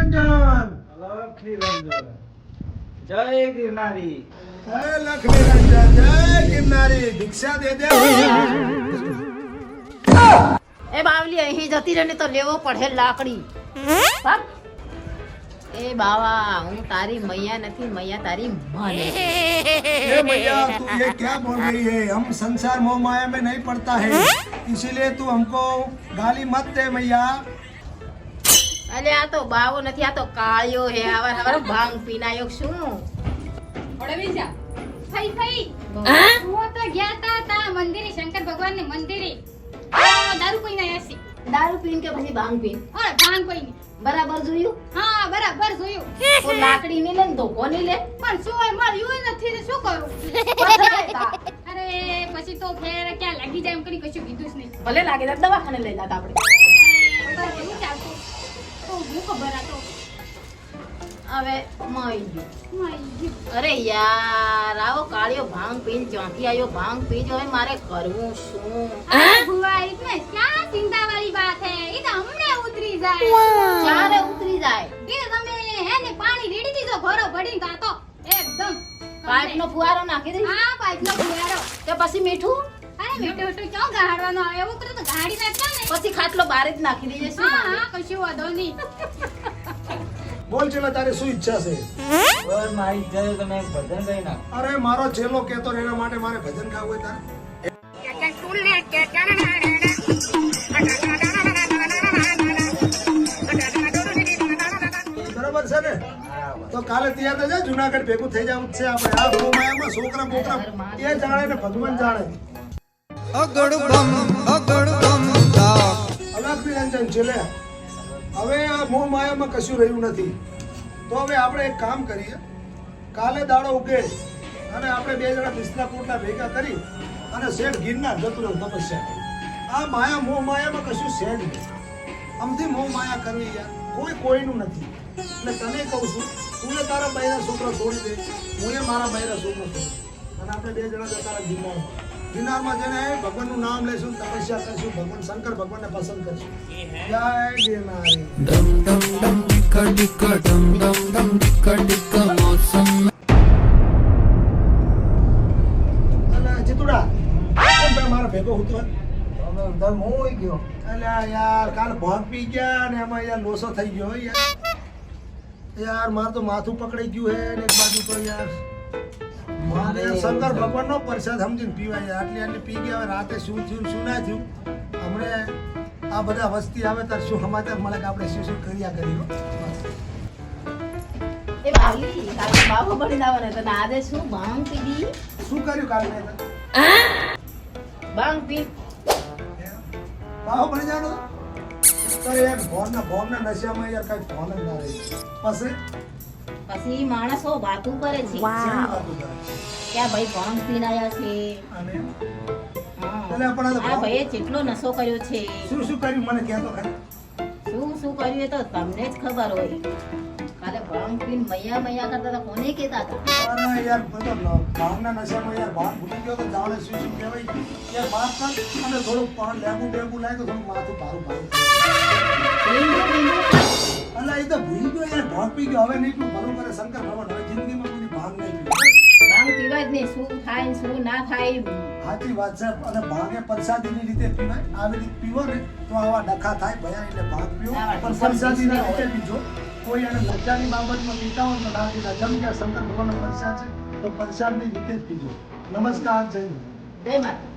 નિરંજન લક્ષ્મી રંજન જય ગિરનારી હે લક્ષ્મી રંજન જય ગિરનારી ભિક્ષા દે દે એ બાવલી અહીં જતી રહે ને તો લેવો પડે લાકડી ભાગ. એ બાવા હું તારી મૈયા નથી મૈયા તારી માને છે. हे भैया तू ये क्या बोल रही है हम संसार मोह माया में नहीं पड़ता है इसीलिए तू हमको गाली मत दे भैया અલે આ તો બાવો નથી આ તો કાળિયો હે આવા હવાર ભાંગ પીનાયો શું ઓળવી જા. ફઈ ફઈ. હા? હું તો ગયા તા તા મંદિરે શંકર ભગવાન ને મંદિરે દારૂ પીને આયા છે. દારૂ પીન કે પછી ભાંગ પીન? ઓય ભાંગ પીને. બરાબર જોયું? હા બરાબર જોયું. તો લાકડી ની લે ને ધોકો ની લે? પણ શું હોય મળ્યું નથી તો શું કરું? અરે પછી તો ફેર ક્યાં લાગી જાય એમ કરી કશું કીધું જ નહીં. ભલે લાગે દવાખાને લઈ જાત આપણે. હવે મઈ ગયું અરે યાર આવો કાળિયો ભાંગ પીન જ્યાંથી આવ્યો ભાંગ પી હવે મારે કરવું શું? ભુવા એટલે ક્યાં ચિંતા વાળી વાત હે? તો હમણે ઉતરી જાય. ક્યારે ઉતરી જાય? તમે હે ને પાણી રેડી દીધો ઘરો ભડી તા તો? એકદમ. પાઇપ નો ફુવારો નાખી દે હા પાઇપનો ફુવારો. કે પછી મીઠું? અરે મીઠું મીઠું ક્યાં ગાડવાનો આવે? એવું કરે તો ગાડી નાખતા ને. પછી ખાટલો બાર જ નાખી દેજે હા હા કશું વાંધો નહીં. બોલ ચેલા તારી શું ઈચ્છા છે? ઓય મારી ઈચ્છા છે તમે ભજન ગાઈ નાખો. અરે મારો છેલ્લો કહેતો એના માટે મારે ભજન ગાવું હોય તારે? બરાબર છે ને? તો કાલે તૈયાર તો જા જુનાગઢ ભેગું થઈ જવું છે આપણે. આ મોહ છોકરા બોકરા એ જાણે ને ભગવાન જાણે. અગડ બમ અગડ બમ તા અલગ નિરંજન છે લે. હવે આ મોહ માયામાં કશું રહ્યું નથી. તો હવે આપણે એક કામ કરીએ. કાલે દાડો ઉગે અને આપણે બે જણા બિસ્તરા પોટલા ભેગા કરી અને શેઠ ગિરનાર જતું તપસ્યા આ માયા મોહ માયામાં કશું છે જ નહીં. આમથી મોહ માયા કરવી યાર. કોઈ કોઈનું નથી. એટલે તને કહું છું, તું એ તારા બૈરા છોકરો છોડી દે, હું એ મારા બૈરા છોકરો છોડી અને આપણે બે જણા જતા ગિરનારમાં. ગિરનારમાં જઈને ભગવાનનું નામ લેશું તપસ્યા કરશું ભગવાન શંકર ભગવાનને પસંદ કરશું. જય ગિરનારી. ડમ ડમ ડમ ડિક ડિક ડમ ડમ ડમ ડિક ડિક મોસમ. અને જીતુડા કોણ ભાઈ મારા ભેગો હતો? તમે ઉધર ગયો? અલ્યા યાર કાલ ભાગ પી ગયા ને એમાં યાર લોસો થઈ ગયો યાર. યાર મારે તો માથું પકડાઈ ગયું હે ને એક બાજુ તો યાર શંકર ભગવાનનો પ્રસાદ સમજીને પીવાય આટલી આટલી પી ગયા રાતે શું થયું શું ના થયું? હમણે આ બધા વસ્તી આવે ત્યારે શું સમાચાર મળે કે આપણે શું શું કર્યા કરી હો. એ બાવલી કાલે બાવો બની લાવવાના તને આજે શું? કર્યું કાલે પી. જાણો? અરે યાર ભોનના ભોનના નશામાં યાર કઈ ભોન જ ના રહી. પછી? પછી માણસો વાતું કરે છે. કે ભાઈ ભાંગ પીને છે? અને હા. એટલે પણ આ ભાઈએ કેટલો નશો કર્યો છે. શું શું કર્યું? મને કહેતો ખરી. શું શું કર્યું એ તો તમને જ ખબર હોય. કાલે ભાંગ પીને મૈયા મૈયા કરતા હતા. કોને કહેતા હતા? અરે યાર બધો ન- નશામાં યાર ભાન ભૂલી ગયો તો જાણે શું શું કહેવાય? યાર વાત કર અને થોડું પાન લેબુ લેબુ લાગે તો થોડું માથું ભારું ભારું પીંડું પીંડું અલા એ તો ભૂલી ગયો યાર ભાગ પી ગયો. હવે નહીં પીવું ભલું કરે શંકર ભગવાન હવે જિંદગીમાં કોઈ ભાંગ નહીં પીવું ભાંગ પીવા જ નહીં. શું થાય શું ના થાય? સાચી વાત છે. અને ભાંગ એ પ્રસાદીની રીતે પીવાય. આવી રીતે પીવો ને તો આવા ડખા થાય. ભયા એટલે ભાંગ પીવો. પણ પ્રસાદીના રીતે પીજો. કોઈ એને મજાની બાબતમાં નેતાઓ ના પીતા જેમ કે શંકર ભગવાનનો પ્રસાદ છે, તો પ્રસાદની રીતે જ પીજો. નમસ્કાર, જય. જય માતા